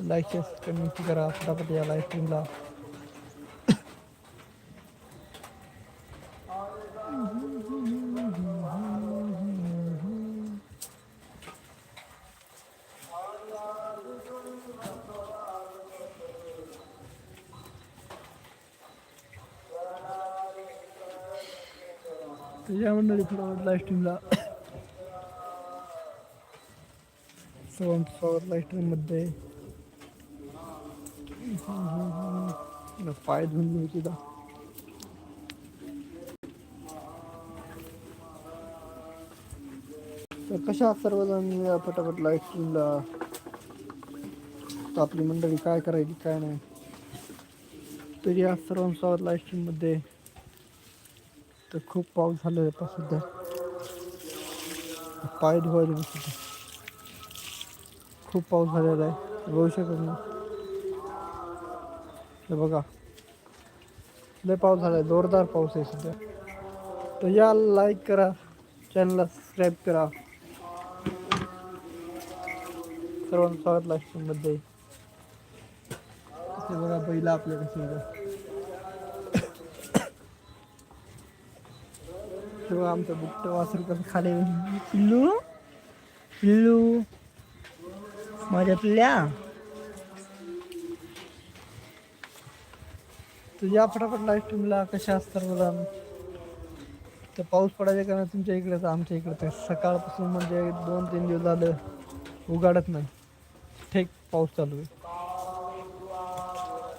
Like share comment करा फटाफट या लाईव्ह स्ट्रीमला या मंडळी फटाफट लाईव्ह स्ट्रीमला सर्वांचं स्वागत लाईव्ह स्ट्रीममध्ये पाय धुवून घ्यायची तिथं तर कशा सर्वजण या पटापट लाइट स्ट्रीमला तर आपली मंडळी काय करायची काय नाही. तर या सर्वांसोबत स्वागत लाईव्ह स्ट्रीममध्ये तर खूप पाऊस झालेला आहे सध्या. पाय धुवायला सुद्धा खूप पाऊस झालेला आहे. बघू शकत नाही. बघा. लय पाऊस झालाय जोरदार पाऊस आहे सध्या तर या लाईक करा चॅनलला सबस्क्राईब करा। सर्वांचं स्वागत लाईफ मध्ये। ते बघा बैला आपल्या ते बघा आमचं बुट्ट वासरू कसं खाली पिल्लू पिल्लू माझ्या तर या फटाफट लाईव्ह स्ट्रीमला कशा असतात बोला तर पाऊस पडायच्या कारण तुमच्या इकडे तर आमच्या इकडे तर सकाळपासून म्हणजे दोन तीन दिवस झालं उघाडत नाही. ठीक पाऊस चालू आहे.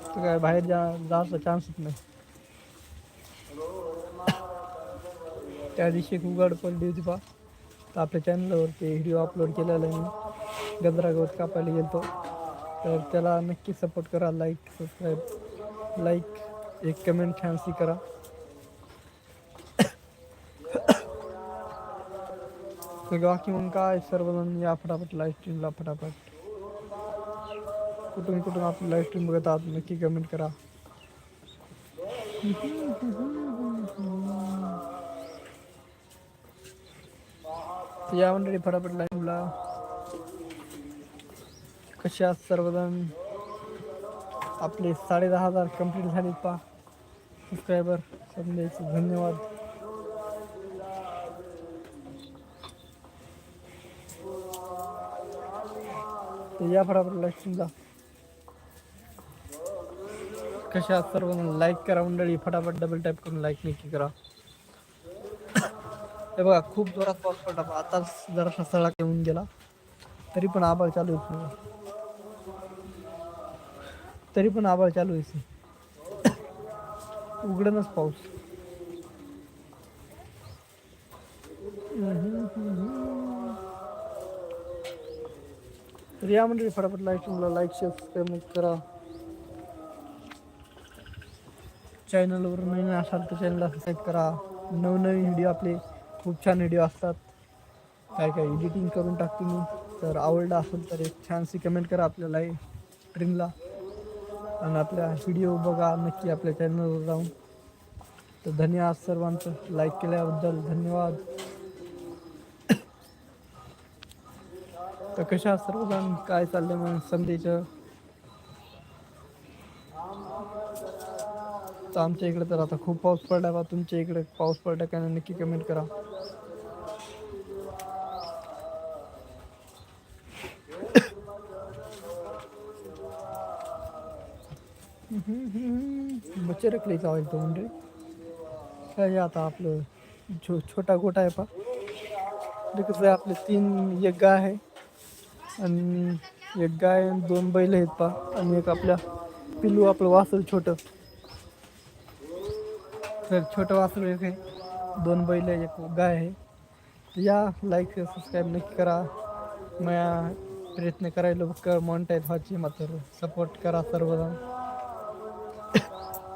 तर काय बाहेर जा जायचा चान्सच नाही. त्या दिवशी एक उघाड पडली होती पा तर आपल्या चॅनलवरती व्हिडिओ अपलोड केलेला मी गजरा गवत कापायला गेलो तर त्याला नक्की सपोर्ट करा लाईक सबस्क्राईब लाईक एक कमेंट छानशी करा. तर बाकी मग काय सर्वजण या फटाफट लाईव्ह स्ट्रीमला फटाफट. कुठून कुठून आपली लाईव्ह स्ट्रीम बघत आहात नक्की कमेंट करा. या मंडळी फटाफट लाईव्हला कशा सर्वजण? आपले साडे दहा हजार कंप्लीट झाले पा सबस्क्रायबर समजायचे धन्यवाद. तर या फटाफट लाईक समजा कशा सर्व? लाईक करा मंडळी. फटाफट डबल टाईप करून लाईक नक्की करा. हे बघा खूप जोरात पाऊस पडला. आता आताच जरासा सळा येऊन गेला. तरी पण आभाळ चालू आहे तरी पण आभाळ चालू आहे उघडनच पाऊस. तर या म्हणजे फटाफट लाईक तुम्हाला लाईक शेअर सबस्क्राईब करा. चॅनलवर नवीन असाल तर चॅनलला सबस्क्राईब करा. नवनवीन व्हिडिओ आपले खूप छान व्हिडिओ असतात. काय काय एडिटिंग करून टाकते मी. तर आवडलं असेल तर एक छानशी कमेंट करा आपल्याला स्ट्रीमला आणि आपल्या व्हिडिओ बघा नक्की आपल्या चॅनलवर जाऊन. तर धन्यवाद सर्वांचं. लाईक केल्याबद्दल धन्यवाद. तर कशा सर्वजण? काय चाललंय मग संधीचं तर आमच्या इकडे तर आता खूप पाऊस पडला बा. तुमच्या इकडे पाऊस पडला का नक्की कमेंट करा. बच्चे रखले जाईल तो म्हणजे? काय आता आपलं छो छोटा गोटा आहे पा ते कसं आहे आपले तीन एक गाय आहे. आणि एक गाय दोन बैल आहेत पा आणि एक आपल्या पिल्लू आपलं वासरू छोटं. तर छोटं वासरू एक आहे दोन बैल आहे एक गाय आहे. या लाईक सबस्क्राईब नक्की करा. मया प्रयत्न करायला बघ मॉनिटाईज व्हायची मात्र सपोर्ट करा सर्वजण.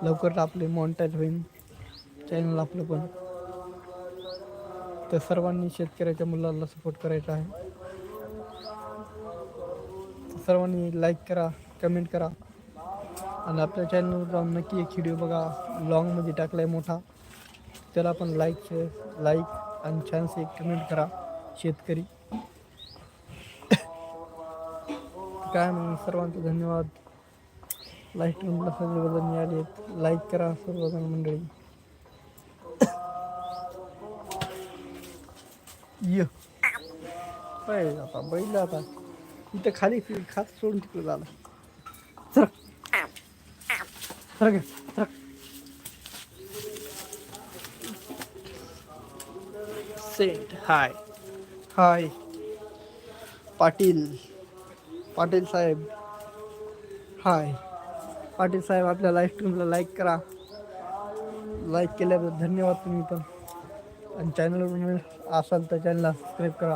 लवकर आपले मॉनिटाईज होईल. चॅनल आपलं पण. तर सर्वांनी शेतकऱ्याच्या मुलाला सपोर्ट करायचा आहे. सर्वांनी लाईक करा कमेंट करा. आणि आपल्या चॅनलवर जाऊन नक्की एक व्हिडिओ बघा. लॉंगमध्ये टाकला आहे मोठा. त्याला पण लाईक लाईक आणि छानसे कमेंट करा शेतकरी. काय मग सर्वांचे धन्यवाद. लाईक ट्रेंडला सर्वजण मिळाले लाईक करा सर्वजण मंडळी. य. आता बैल आता. इथं खाली फि- खात सोडून तिकडे झाला सरक सरक सरक सेंट हाय. हाय. पाटील. पाटील साहेब. हाय. पाटील साहेब आपल्या लाईव्ह स्ट्रीमला लाईक करा. लाईक केल्याबद्दल धन्यवाद तुम्ही पण. आणि चॅनलवर असाल तर चॅनलला सबस्क्राईब करा.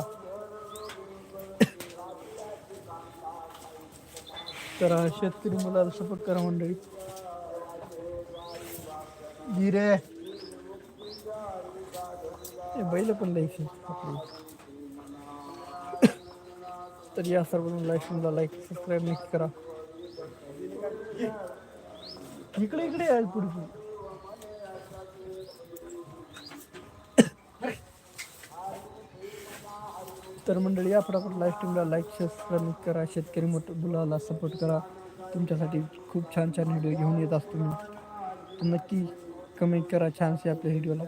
तर शेतकरी मुलाला सपोर्ट करा मंडळी. गिरे हे बैल पण लाईक तर या सर्व लाईक स्ट्रीमला लाईक सबस्क्राईब नक्की करा. इकडे इकडे आहे पुढे पुढे. तर मंडळी या फटाफट लाईव्ह स्ट्रीमला लाईक सबस्क्राईब करा. शेतकरी मोठ मुलाला सपोर्ट करा. तुमच्यासाठी खूप छान छान व्हिडिओ घेऊन येत असतो मी. तर नक्की कमेंट करा. छानसे आपल्या व्हिडिओला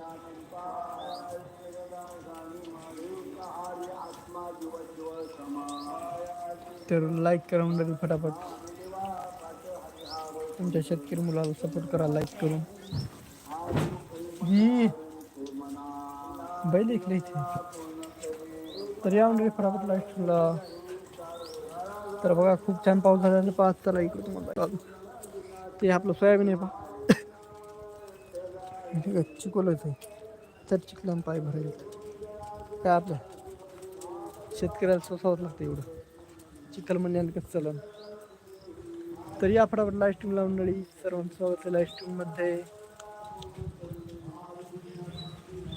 तर लाईक करा मंडळी फटाफट. तुमच्या शेतकरी मुलाला सपोर्ट करा लाईक करून. ही बैल इकडे इथे. तर या म्हणजे लाइट लाईटला तर बघा खूप छान पाऊस झाल्याने पाच चला इकडे तुम्हाला ते आपलं सोयाबीन आहे पा चिकोलच आहे तर चिखलान पाय भरायला काय आपलं? शेतकऱ्याला सोसावंच लागतं एवढं. चिखल म्हणजे आणि कसं चलन. तर या फटाफट लाईव्ह स्ट्रीमला मंडळी सर्वांचं स्वागत आहे. लाईव्ह स्ट्रीममध्ये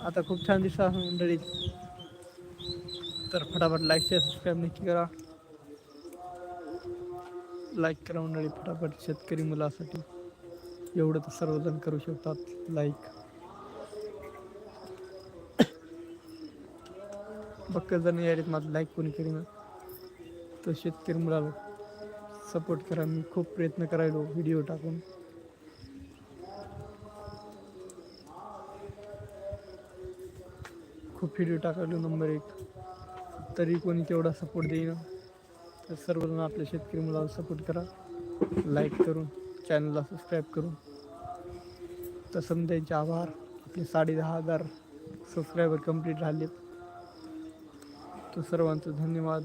आता खूप छान दिसत आहे मंडळी. तर फटाफट लाईक शेअर सबस्क्राईब नक्की करा. लाईक करा मंडळी फटाफट शेतकरी मुलासाठी. एवढं तर सर्वजण करू शकतात. लाईक बक्क जण यारीत माझं लाईक कोणी करीना तर शेतकरी मुलाला सपोर्ट करा. मी खूप प्रयत्न करायलो व्हिडिओ टाकून. खूप व्हिडिओ टाकायलो नंबर एक. तरी कोणी तेवढा सपोर्ट देईना. तर सर्वजण आपल्या शेतकरी मुलाला सपोर्ट करा. लाईक करून चॅनलला सबस्क्राईब करून. तसं त्यांचे आभार. आपले साडे दहा हजार सबस्क्रायबर कंप्लीट झालेत. तर सर्वांचं धन्यवाद.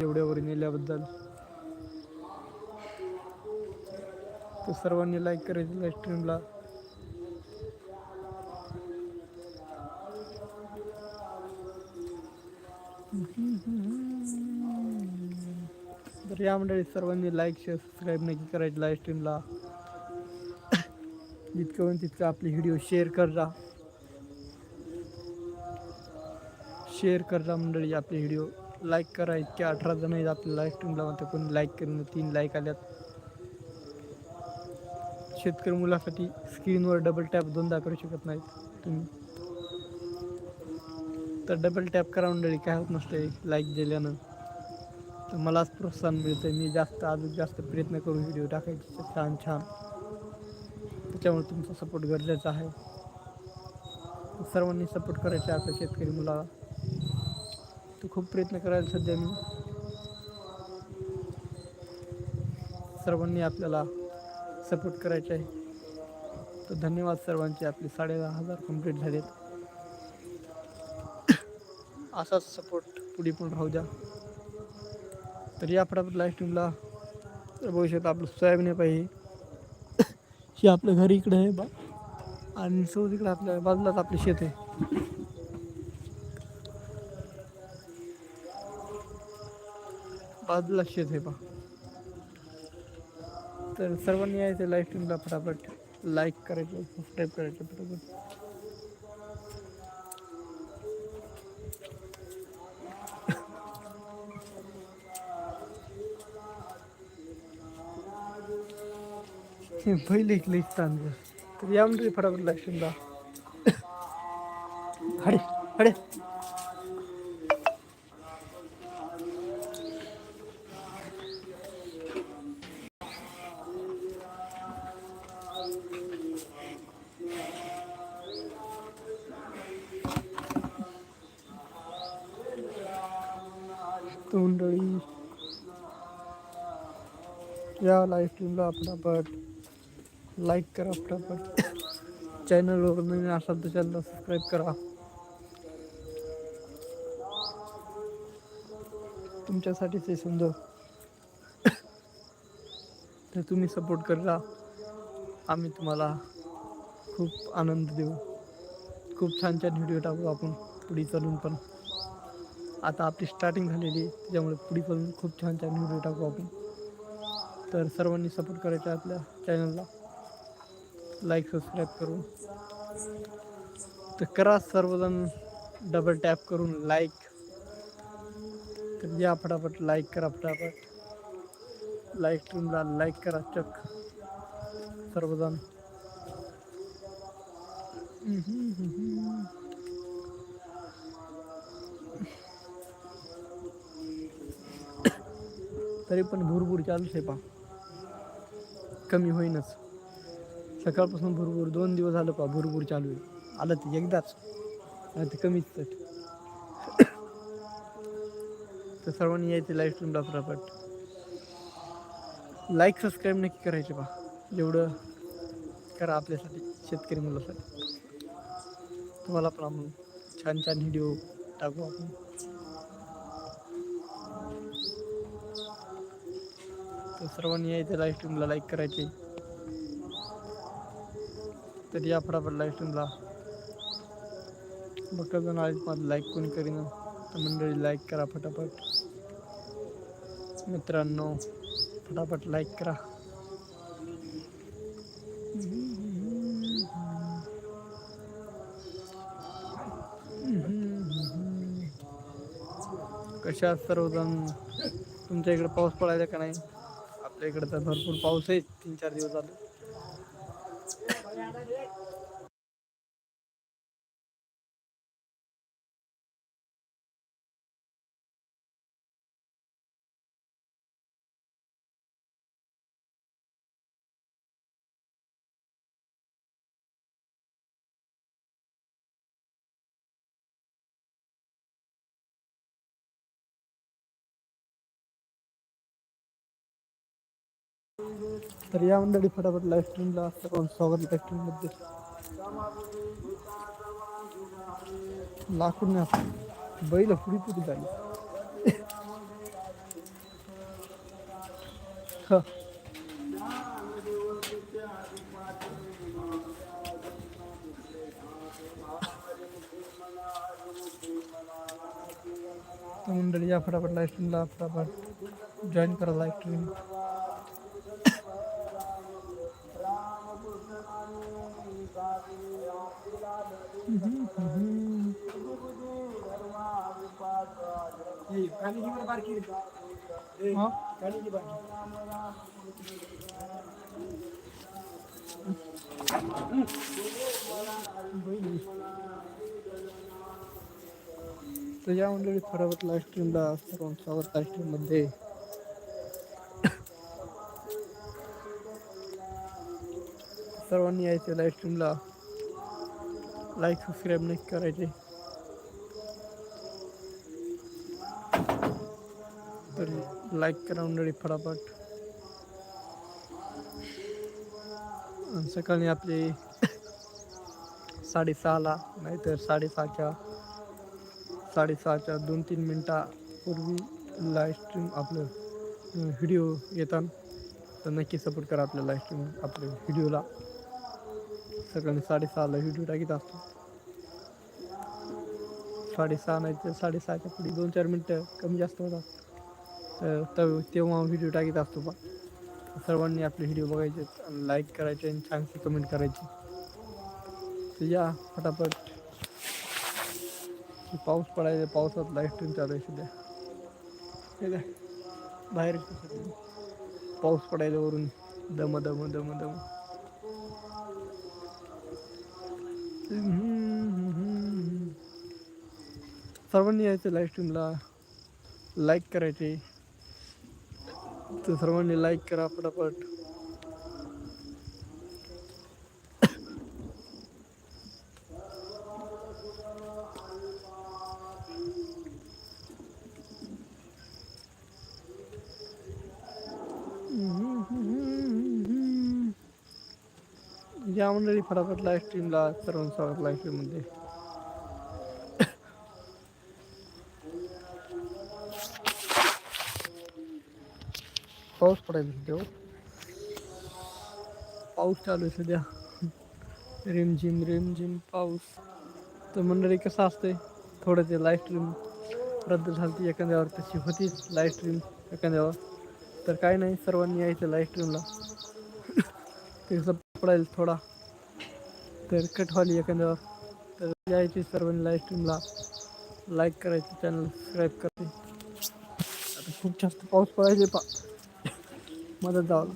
एवढ्यावर नेल्याबद्दल. तर सर्वांनी लाईक करायचं लाईव्ह स्ट्रीमला तर या मंडळी सर्वांनी लाईक शेअर सबस्क्राईब नक्की करायचं लाईव्ह स्ट्रीमला जितकं होईल तितकं आपली व्हिडिओ शेअर करा शेअर करा मंडळी आपले व्हिडिओ लाईक करा. इतक्या अठरा जण आहेत आपल्या लाईव्ह स्ट्रीमला म्हणतात कोणी लाईक करून तीन लाईक आल्यात. शेतकरी मुलासाठी स्क्रीनवर डबल टॅप दोनदा करू शकत नाहीत तुम्ही. तर डबल टॅप करा मंडळी काय होत नसते लाईक दिल्यानं. तर मलाच प्रोत्साहन मिळतं मी जास्त अजून जास्त प्रयत्न करून व्हिडिओ टाकायचे. छान छान. त्याच्यामुळे तुमचा सपोर्ट गरजेचा आहे. सर्वांनी सपोर्ट करायचा आहे आपल्या शेतकरी मुलाला. तो खूप प्रयत्न करायला सध्या मी. सर्वांनी आपल्याला सपोर्ट करायचे आहे. तर धन्यवाद सर्वांचे. आपले साडे दहा हजार कंप्लीट झालेत. असाच सपोर्ट पुढे पण राहू द्या. तर या फटाफट लाईफ स्ट्रीमला भविष्यात आपलं सोयाबीन नाही पाहिजे. हे आपलं घर इकडं आहे बा. आणि सो तिकडं आपल्या बाजूलाच आपले शेत आहे. बाजूला शेत आहे बा. तर सर्वांनी यायचं लाईव्ह स्ट्रीमला फटाफट लाईक करायचं सबस्क्राईब करायचं फटाफट. हे पहिले एक लईच ताण तर या म्हणजे फटाफट लाईव्ह स्ट्रीमला हडे हडे. या लाईव्ह स्ट्रीमला फटाफट लाईक करा फटाफट. चॅनलवर नवीन असाल तर चॅनलला सबस्क्राईब करा. तुमच्यासाठीच ते समजा तर तुम्ही सपोर्ट करा आम्ही तुम्हाला खूप आनंद देऊ. खूप छान छान व्हिडिओ टाकू आपण पुढे चालून पण. आता आपली स्टार्टिंग झालेली आहे. त्याच्यामुळे पुढे पण खूप छान छान व्हिडिओ टाकू आपण. तर सर्वांनी सपोर्ट करायचा आपल्या चॅनलला लाईक सबस्क्राईब करून. तर करा सर्वजण डबल टॅप करून लाईक तर या फटाफट लाईक करा फटाफट. लाईक स्ट्रीमला लाईक करा चक. सर्वजण. तरी पण भूरभूर चालूच आहे पा कमी होईनच. सकाळपासून भरपूर दोन दिवस झालं पा भरपूर चालू आहे. आलं ते एकदाच. आलं ते कमीच तर. तर सर्वांनी यायचे लाईव्ह स्ट्रीमला फटाफट. लाईक सबस्क्राईब नक्की करायचे पा जेवढं करा आपल्यासाठी शेतकरी मुलासाठी. तुम्हाला पण आपण छान छान व्हिडिओ टाकू आपण. तर सर्वांनी यायचं लाईव्ह स्ट्रीमला लाईक करायचे. तर या फटाफट लाईव्ह स्ट्रीमला बघा जण आलीच माझं लाईक कोणी करीन? तर मंडळी लाईक करा फटाफट. मित्रांनो फटाफट लाईक करा. कशा सर्वजण? तुमच्या इकडे पाऊस पडायचा का नाही? आपल्या इकडे तर भरपूर पाऊस आहे. तीन चार दिवस झाले. तर या मंडळी फटाफट लाईव्ह स्ट्रीमला सर्वांचं स्वागत लाईव्ह स्ट्रीममध्ये लाकूड नाही बैल फुडी पुढी झाली. हा. मंडळी या फटाफट लाईव्ह स्ट्रीमला फटाफट जॉईन करा लाईव्ह स्ट्रीम हा तर या मंडळी फटाफट लाईव्ह स्ट्रीमला सर्वांचं स्वागत लाईव्ह स्ट्रीममध्ये सर्वांनी यायचं लाईव्ह स्ट्रीमला लाईक सबस्क्राईब नक्की करायचे. लाईक करा मंडळी फटाफट. आणि सकाळी आपली साडेसहाला नाहीतर साडेसहाच्या साडेसहाच्या दोन तीन मिनटापूर्वी लाईव्ह स्ट्रीम आपलं व्हिडिओ येतात. तर नक्की सपोर्ट करा आपल्या लाईव्ह स्ट्रीम आपल्या व्हिडिओला सकाळी साडेसहाला व्हिडिओ टाकीत असतो. साडेसहा नाही तर साडेसहाच्या पुढे दोन चार मिनटं कमी जास्त होतात. तर तेव्हा व्हिडिओ टाकीत असतो बा सर्वांनी आपले व्हिडिओ बघायचे आणि लाईक करायचे आणि छानशी कमेंट करायची. तर या फटाफट. पाऊस पडायचा पावसात लाईव्ह स्ट्रीम चालू आहे सध्या. हे बाहेर पाऊस पडायला वरून दम दम दम दम. सर्वांनी यायचं लाईव्ह स्ट्रीमला लाईक करायचे. तर सर्वांनी लाईक करा पटापट या मंडळी फटाफट लाईव्ह स्ट्रीमला सर्वांचं स्वागत लाईव्ह स्ट्रीममध्ये पाऊस पडायला सध्या हो. पाऊस चालू आहे सध्या. रिमझिम रिमझिम पाऊस. तर मंडळी कसं असतंय? थोडं ते लाईव्ह स्ट्रीम रद्द झाली एखाद्यावर तशी होतीच लाईव्ह स्ट्रीम एखाद्यावर. तर काय नाही सर्वांनी यायचं लाईव्ह स्ट्रीमला ते कसं पडायला थोडा. तर कट व्हाली एखाद्यावर. तर यायची सर्वांनी लाईव्ह स्ट्रीमला लाईक करायचं चॅनल सबस्क्राईब करते. आता खूप जास्त पाऊस पडायचे पा मदत जावं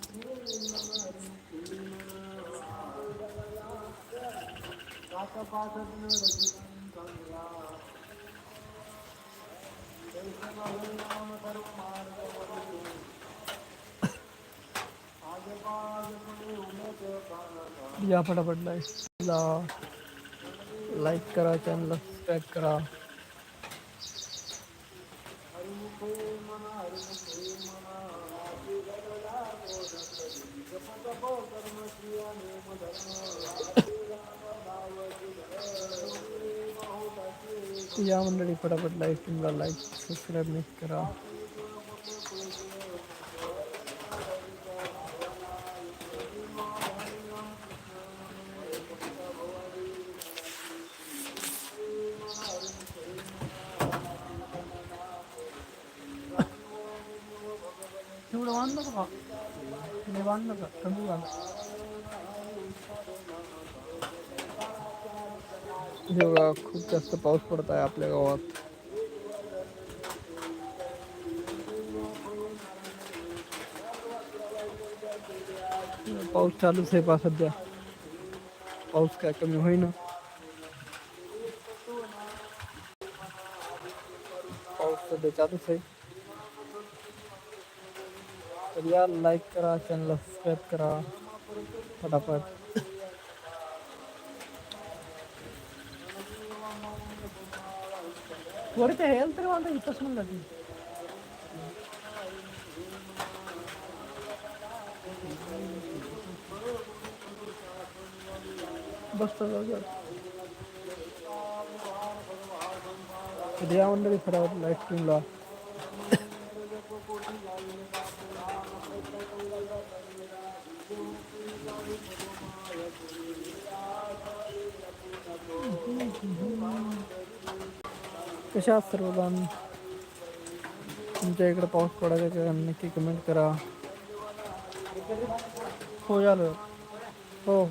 या फटाफट लाईकला लाईक करा चॅनलला सबस्क्राईब करा। या मंडळी फटाफट लाईक स्ट्रीमला लाईक सबस्क्राईब नाही करा. तेवढं बांधलं का बघा खूप जास्त पाऊस पडत आहे आपल्या गावात पाऊस चालूच आहे पा सध्या? पाऊस काय कमी होईना पाऊस सध्या चालूच आहे. तर या लाईक करा चॅनलला सबस्क्राईब करा, फटाफट। वरती हेल्थ तरी मला इथंच म्हणलं ती बसतो जाऊ कधी या मंडळी फटाफट लाईव्ह स्ट्रीमला कशा आहात सर्वजण तुमच्या इकडे पाऊस पडायचा का? नक्की कमेंट करा. हो झालं. हो.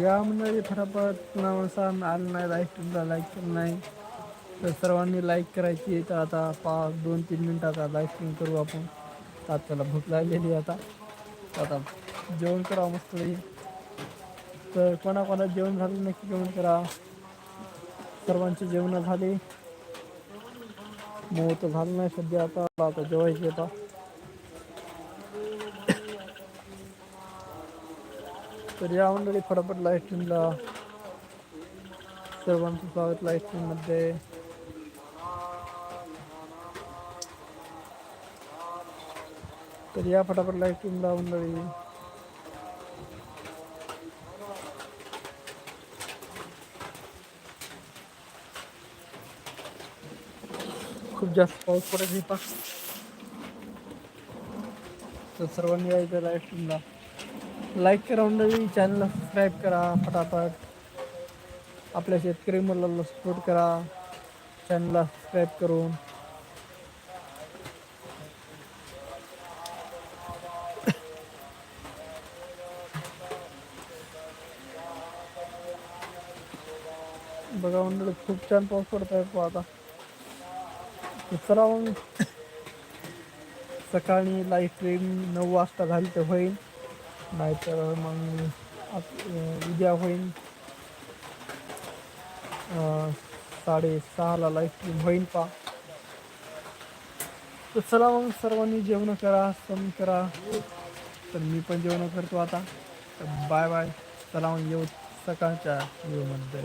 या म्हणजे फटाफट पुन्हा माणसा आलं नाही लाईक तुमचा लाईक केलं नाही. तर सर्वांनी लाईक करायची तर आता पाच दोन तीन मिनटाचा लाईक स्ट्रीम करू आपण. तर भूक लागलेली आता. आता जेवण करा मस्त तर कोणाकोणा जेवण झालं नक्की कमेंट करा. सर्वांचे जेवण झाले. मग झालं नाही सध्या आता. आता जेवायचे आता. तर या मंडळी फटाफट लाईव्ह स्ट्रीमला सर्वांचं स्वागत लाईव्ह स्ट्रीममध्ये तर या फटाफट लाईव्ह स्ट्रीमला मंडळी खूप जास्त पाऊस पडत आहे पा. तर सर्वांनी यायचं लाईव्ह स्ट्रीमला लाईक करा मंडळी चॅनलला सबस्क्राईब करा फटाफट. आपल्या शेतकरी मुलाला सपोर्ट करा. चॅनलला सबस्क्राईब करून. बघा मंडळी खूप छान पाऊस पडत आहे आता. चला मग सकाळी लाईव्ह स्ट्रीम नऊ वाजता झाली तर होईल नाहीतर मग उद्या होईल साडेसहाला लाईव्ह स्ट्रीम होईल पा तर चला मग सर्वांनी जेवण करा सण करा. तर मी पण जेवण करतो आता. तर बाय बाय चला मग येऊ सकाळच्या व्ह्यूमध्ये